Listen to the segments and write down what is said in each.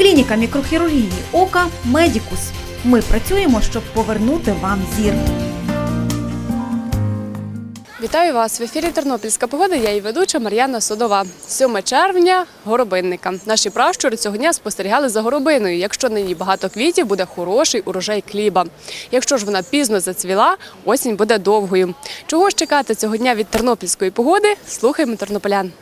Клініка мікрохірургії ока Медікус. Ми працюємо, щоб повернути вам зір. Вітаю вас в ефірі Тернопільська погода. Я її ведуча Мар'яна Содова. 7 червня горобинника. Наші пращури цього дня спостерігали за горобиною. Якщо на ній багато квітів, буде хороший урожай хліба. Якщо ж вона пізно зацвіла, осінь буде довгою. Чого ж чекати цього дня від тернопільської погоди? Слухаймо тернополян.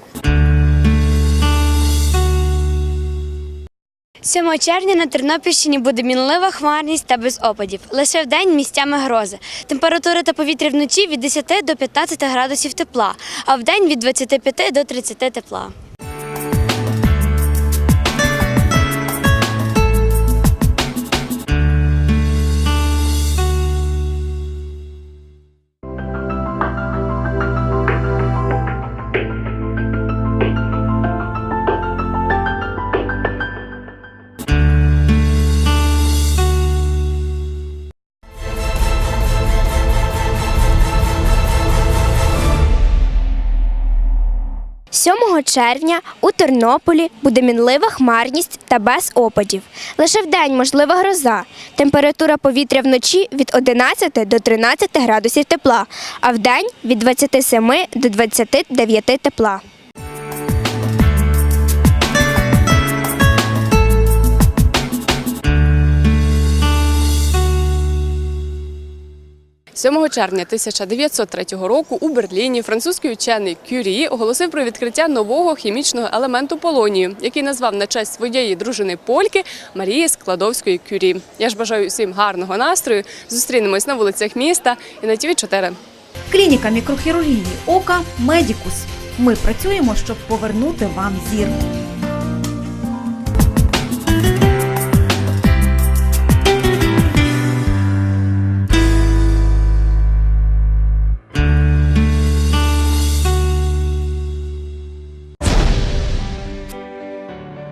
7 червня на Тернопільщині буде мінлива хмарність та без опадів. Лише вдень місцями грози. Температура та повітря вночі від 10 до 15 градусів тепла, а вдень від 25 до 30 тепла. – 7 червня у Тернополі буде мінлива хмарність та без опадів. Лише вдень можлива гроза. Температура повітря вночі від 11 до 13 градусів тепла, а вдень від 27 до 29 тепла. – 7 червня 1903 року у Берліні французький учений Кюрі оголосив про відкриття нового хімічного елементу полонію, який назвав на честь своєї дружини Польки Марії Складовської Кюрі. Я ж бажаю всім гарного настрою. Зустрінемось на вулицях міста і на ТВ 4 Клініка мікрохірургії ока Медікус. Ми працюємо, щоб повернути вам зір.